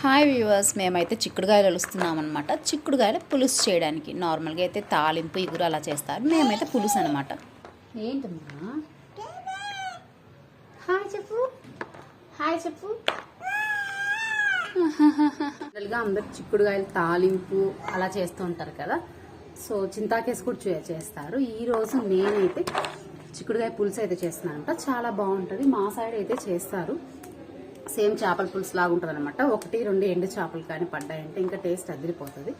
Hi viewers మేమైతే చిక్కుడుగాయలు వలుస్తున్నాం అనమాట చిక్కుడుగాయలు పులుసు చేయడానికి. నార్మల్గా అయితే తాలింపు ఇగురు అలా చేస్తారు. మేమైతే పులుసు అనమాట ఏంటమ్మా హాయ్ చెప్పు. హాయ్ చెప్పు. జనరల్గా అందరు చిక్కుడుగాయలు తాలింపు అలా చేస్తూ ఉంటారు కదా. సో చింతాకేసి కూడా చేస్తారు. ఈ రోజు నేనైతే చిక్కుడుగాయ పులుసు అయితే చేస్తున్నాను. చాలా బాగుంటుంది. మా సైడ్ అయితే చేస్తారు. సేమ్ చేపల పులుసు లాగా ఉంటుంది అనమాట ఒకటి రెండు ఎండు చేపలు కానీ పడ్డాయంటే ఇంకా టేస్ట్ అదిరిపోతుంది.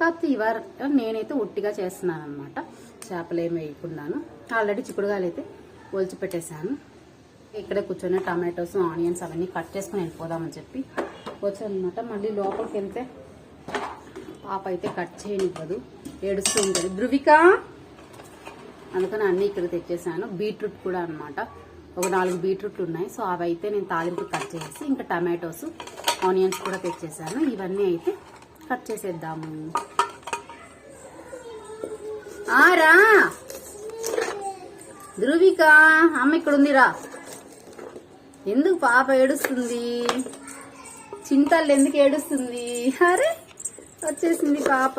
కాకపోతే ఇవాళ నేనైతే ఉట్టిగా చేస్తున్నాను అనమాట చేపలు ఏమి వేయకుండాను. ఆల్రెడీ చిక్కుడుగాయలు అయితే ఒలిచి పెట్టేశాను. ఇక్కడే కూర్చొని టమాటోస్ ఆనియన్స్ అవన్నీ కట్ చేసుకుని వెళ్ళిపోదామని చెప్పి వచ్చానమాట అనమాట మళ్ళీ లోపలికి వెళ్తే పాప అయితే కట్ చేయనివ్వదు. ఏడుస్తూ ఉంటుంది. ధృవిక! అందుకని అన్ని ఇక్కడ తెచ్చేసాను బీట్రూట్ కూడా అనమాట ఒక నాలుగు బీట్రూట్లు ఉన్నాయి. సో అవి అయితే నేను తాలింపు కట్ చేసి ఇంకా టమాటోస్ ఆనియన్స్ కూడా తెచ్చేసాను. ఇవన్నీ అయితే కట్ చేసేద్దాము. ఆ, రా! ధృవిక అమ్మ ఇక్కడ ఉందిరా ఎందుకు పాప ఏడుస్తుంది? చింతలు ఎందుకు ఏడుస్తుంది? అరే వచ్చేసింది పాప.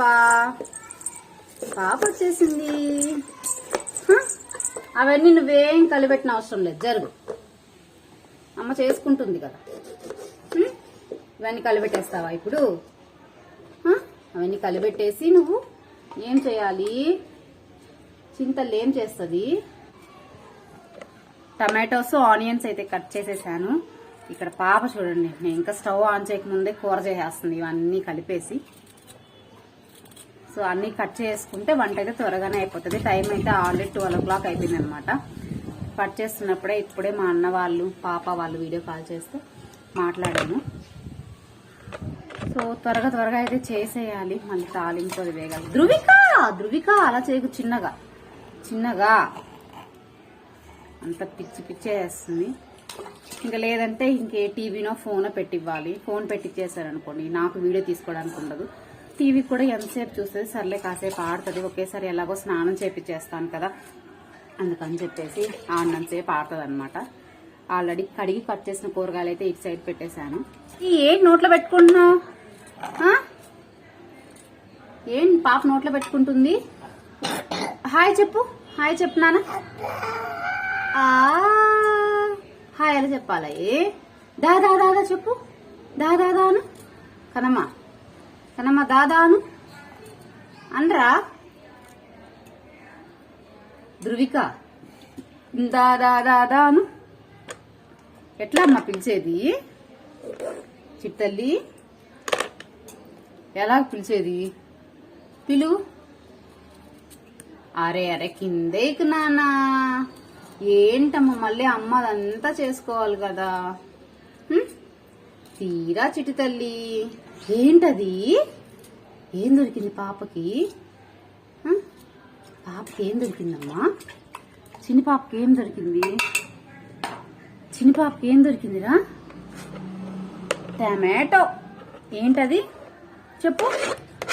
పాప వచ్చేసింది. అవన్నీ నువ్వేం కలిపెట్టిన అవసరం లేదు. జరుగు. అమ్మ చేసుకుంటుంది కదా. ఇవన్నీ కలిపెట్టేస్తావా ఇప్పుడు? అవన్నీ కలిపెట్టేసి నువ్వు ఏం చేయాలి? చింతలు ఏం చేస్తుంది? టమాటోస్ ఆనియన్స్ అయితే కట్ చేసేసాను. ఇక్కడ పాప చూడండి నేను ఇంకా స్టవ్ ఆన్ చేయకముందే కూర చేసేస్తుంది. ఇవన్నీ కలిపేసి సో అన్నీ కట్ చేసుకుంటే వంట అయితే త్వరగానే అయిపోతుంది. టైం అయితే ఆల్రెడీ ట్వెల్వ్ ఓ క్లాక్ అయిపోయింది అనమాట కట్ చేస్తున్నప్పుడే ఇప్పుడే మా అన్న వాళ్ళు పాప వాళ్ళు వీడియో కాల్ చేస్తే మాట్లాడాను. సో త్వరగా త్వరగా అయితే చేసేయాలి. మళ్ళీ తాలింపు అది వేగాలి. ధృవిక ధృవిక అలా చేయకు చిన్నగా. చిన్నగా. అంత పిచ్చి పిచ్చి వేస్తుంది ఇంకా లేదంటే ఇంకే టీవీనో ఫోనో పెట్టివ్వాలి. ఫోన్ పెట్టిచ్చేసారనుకోండి నాకు వీడియో తీసుకోవడానికి ఉండదు. టీవీ కూడా ఎంతసేపు చూస్తుంది సర్లే కాసేపు ఆడుతుంది ఒకేసారి ఎలాగో స్నానం చేపించేస్తాను కదా అందుకని చెప్పేసి ఆడినంతసేపు ఆడుతుంది అనమాట ఆల్రెడీ కడిగి కట్ చేసిన కూరగాయలు అయితే ఇటు సైడ్ పెట్టేశాను. ఏం ఏంటి నోట్లో పెట్టుకుంటున్నావు? ఏం పాప నోట్లో పెట్టుకుంటుంది? హాయ్ చెప్పు హాయ్ చెప్పు నాన్న. హాయ్ ఎలా చెప్పాలా ఏ? దా దా దాదా చెప్పు. దా దా దాను కదమ్మా కనమ్మా దాదాను అనరా? ధృవిక దాదా దా దాదాను ఎట్లా అమ్మా పిలిచేది? చిట్టల్లి ఎలా పిలిచేది? పిలువు అరే అరే కిందేకి నానా ఏంటమ్మా మళ్ళీ అమ్మ అదంతా చేసుకోవాలి కదా? తీరా చిటి తల్లి. ఏంటది? ఏం దొరికింది పాపకి? పాపకి ఏం దొరికిందమ్మా? చిన్ని పాపకి ఏం దొరికింది? చిన్ని పాపకి ఏం దొరికిందిరా? టమాటో. ఏంటది? చెప్పు.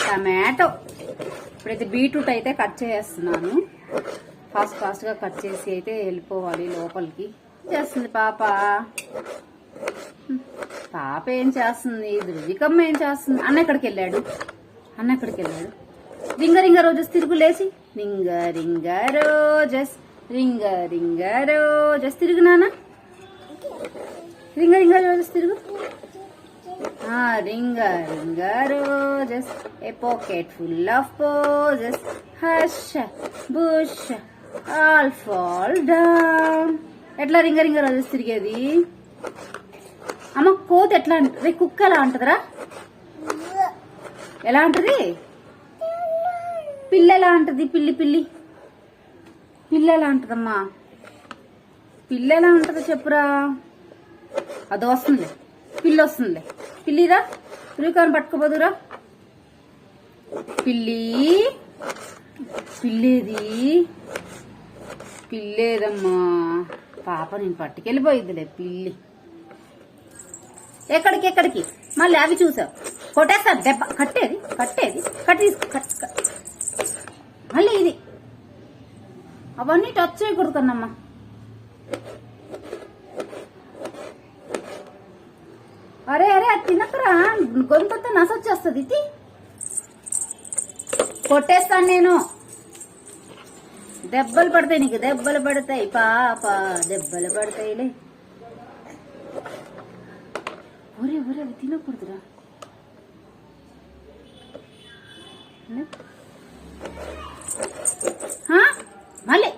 టమాటో. ఇప్పుడైతే బీట్రూట్ అయితే కట్ చేస్తున్నాను. ఫాస్ట్ ఫాస్ట్గా కట్ చేసి అయితే వెళ్ళిపోవాలి లోపలికి. చేస్తుంది పాప? పాప ఏం చేస్తుంది? ధృవికమ్మ ఏం చేస్తుంది? అన్న ఎక్కడికి వెళ్ళాడు? అన్న ఎక్కడికి వెళ్ళాడు? రింగ రింగ రోజెస్ తిరుగు లేచి. రింగ రింగ రోజెస్ రింగ రింగ రోజెస్ తిరుగు నాన్న. రింగ రింగ రోజెస్ తిరుగు. ఆ ring a ring a roses a pocket full of posies hush a bush all fall down ఎట్లా రింగ రింగ రోజెస్ తిరిగేది? అమ్మ కోత ఎట్లా అంటది? కుక్క ఎలా అంటదిరా? ఎలా అంటది? పిల్ల ఎలా అంటది? పిల్లి పిల్లి. పిల్ల ఎలా అంటదమ్మా? పిల్ల ఎలా ఉంటదో చెప్పురా? అది వస్తుందిలే. పిల్లి వస్తుందిలే. పిల్లిరా రుకాన్ని పట్టుకోపోదురా. పిల్లి. పిల్లేది. పిల్లేదమ్మా. పాప నేను పట్టుకెళ్ళిపోయిద్దిలే పిల్లి. ఎక్కడికి ఎక్కడికి? మళ్ళీ అవి చూసావు. కొట్టేస్తారు దెబ్బ. కట్టేది కట్టేది. కట్టి మళ్ళీ ఇది. అవన్నీ టచ్ చేయకూడదు కన్నమ్మా అరే అరే అది తినకరా. గొంతంతా నసొచ్చేస్తుంది. ఇది కొట్టేస్తాను నేను. దెబ్బలు పడతాయి నీకు దెబ్బలు పడతాయి. పాప దెబ్బలు పడతాయిలే. ఒరే ఒరే అవి తినకూడదురా. మళ్ళీ.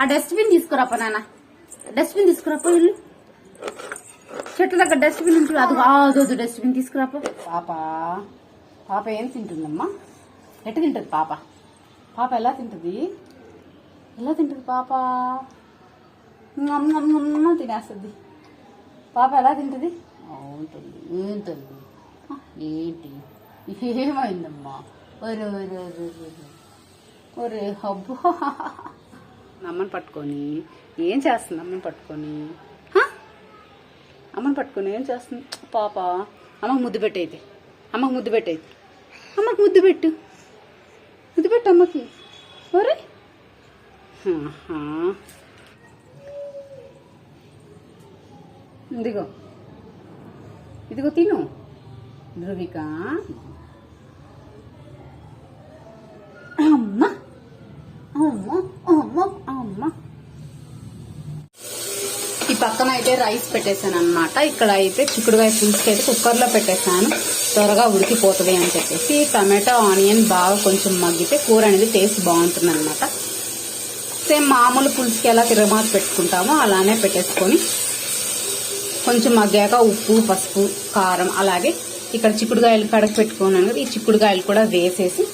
ఆ డస్ట్బిన్ తీసుకురాప నాన్న. డస్ట్బిన్ తీసుకురాపో ఇల్లు. చెట్ల దగ్గర డస్ట్బిన్ ఉంటుంది. అది కాదు డస్ట్బిన్ తీసుకురాపో. పాప. పాప ఏం తింటుందమ్మా? ఎట్ట తింటుంది పాప? పాప ఎలా తింటుంది? ఎలా తింటుంది పాప? తినేస్తుంది. పాప ఎలా తింటుంది? ఉంటుంది ఏంటండి ఏంటి? ఏమైందమ్మా? ఒరే ఒరే ఒరే ఒరే. అమ్మని పట్టుకొని ఏం చేస్తుంది అమ్మని పట్టుకొని? అమ్మని పట్టుకొని ఏం చేస్తుంది? పాప అమ్మకు ముద్దు పెట్టేది. అమ్మకు ముద్దు పెట్టేది. అమ్మకు ముద్దు పెట్టు. ముద్దు పెట్టు అమ్మకి. ఒరే. ఇదిగో. ఇదిగో తిను. ధృవిక. అమ్మ. అమ్మ అమ్మ అమ్మ. ఈ పక్కన అయితే రైస్ పెట్టేశాను అనమాట ఇక్కడ అయితే చిక్కుడుకాయ పులుసుకి అయితే కుక్కర్లో పెట్టేశాను. త్వరగా ఉడికిపోతుంది అని చెప్పేసి టమాటో ఆనియన్ బాగా కొంచెం మగ్గితే కూర అనేది టేస్ట్ బాగుంటుంది అనమాట సేమ్ మామూలు పులుసుకి ఎలా తిరగమాత పెట్టుకుంటామో అలానే పెట్టేసుకొని కొంచెం మగ్గాక ఉప్పు పసుపు కారం అలాగే ఇక్కడ చిక్కుడుకాయలు కడగ పెట్టుకున్నాను కదా ఈ చిక్కుడుకాయలు కూడా వేసేసి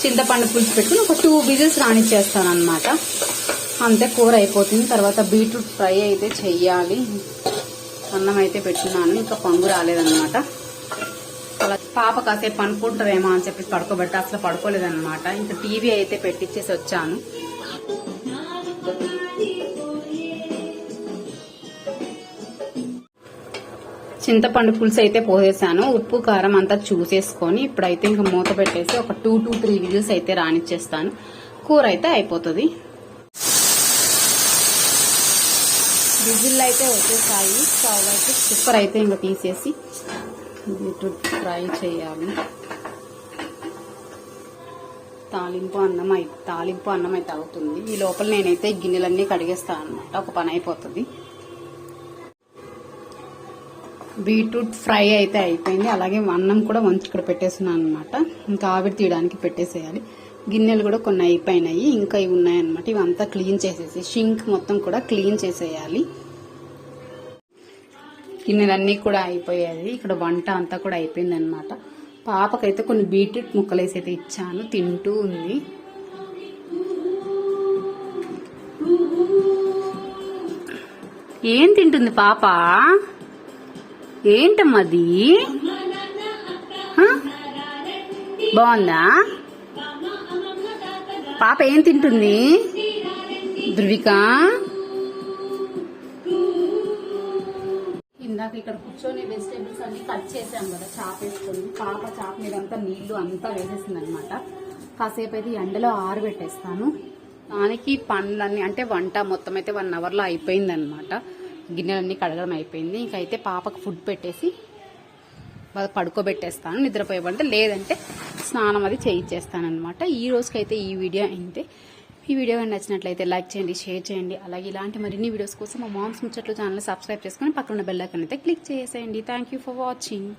చింతపండు పులుసు పెట్టుకుని ఒక టూ విజిల్స్ రానిచ్చేస్తాను అనమాట అంతే కూర అయిపోతుంది. తర్వాత బీట్రూట్ ఫ్రై అయితే చెయ్యాలి. అన్నం అయితే పెట్టున్నాను. ఇంకా పంగు రాలేదన్నమాట. అలా పాప కాసేపు పనుకుంటారేమో అని చెప్పి పడుకోబెట్టి అసలు పడుకోలేదన్నమాట. ఇంకా టీవీ అయితే పెట్టించేసి వచ్చాను. చింతపండు పులుసు అయితే పోసేసాను. ఉప్పు కారం అంతా చూసేసుకొని ఇప్పుడైతే ఇంకా మూత పెట్టేసి ఒక టూ టు త్రీ విజిల్స్ అయితే రానిచ్చేస్తాను. కూర అయితే అయిపోతుంది. విజిల్ అయితే వచ్చేసాయి. స్టవ్ అయితే కుక్కర్ అయితే ఇంకా తీసేసి ఫ్రై చేయాలి. తాలింపు అన్నం అయి తాలింపు అన్నం అయితే అవుతుంది. ఈ లోపల నేనైతే గిన్నెలన్నీ కడిగేస్తాను అనమాట ఒక పని అయిపోతుంది. బీట్రూట్ ఫ్రై అయితే అయిపోయింది. అలాగే అన్నం కూడా వంచి ఇక్కడ పెట్టేస్తున్నాను అనమాట ఇంకా ఆవిరి తీయడానికి పెట్టేసేయాలి. గిన్నెలు కూడా కొన్ని అయిపోయినాయి. ఇంకా ఇవి ఉన్నాయన్నమాట. ఇవంతా క్లీన్ చేసేసి షింక్ మొత్తం కూడా క్లీన్ చేసేయాలి. గిన్నెలన్నీ కూడా అయిపోయాయి. ఇక్కడ వంట అంతా కూడా అయిపోయింది అనమాట పాపకైతే కొన్ని బీట్రూట్ ముక్కలేసి అయితే ఇచ్చాను. తింటూ ఉంది. ఏం తింటుంది పాప? ఏంటమ్మది? బాగుందా? పాప ఏం తింటుంది? ధృవిక? ఇందాక ఇక్కడ కూర్చొని వెజిటేబుల్స్ అన్ని కట్ చేసాం కదా చాప్ వేసుకొని. పాప చాప్ మీద అంతా నీళ్ళు అంతా వేసేసింది అనమాట కాసేపు అయితే ఎండలో ఆరబెట్టేస్తాను. దానికి పండ్లన్నీ అంటే వంట మొత్తం అయితే వన్ అవర్లో అయిపోయింది అనమాట గిన్నెలన్నీ కడగడం అయిపోయింది. ఇంకైతే పాపకు ఫుడ్ పెట్టేసి పడుకోబెట్టేస్తాను. నిద్రపోయేవంటే లేదంటే స్నానం అది చేయించేస్తాను అనమాట ఈ రోజుకైతే ఈ వీడియో అయితే ఈ వీడియో కానీ నచ్చినట్లయితే లైక్ చేయండి షేర్ చేయండి. అలాగే ఇలాంటి మరిన్ని వీడియోస్ కోసం మా మామ్స్ ముచ్చట్లు ఛానల్ సబ్స్క్రైబ్ చేసుకొని పక్కన బెల్ అయితే క్లిక్ చేసేయండి. Thank you for watching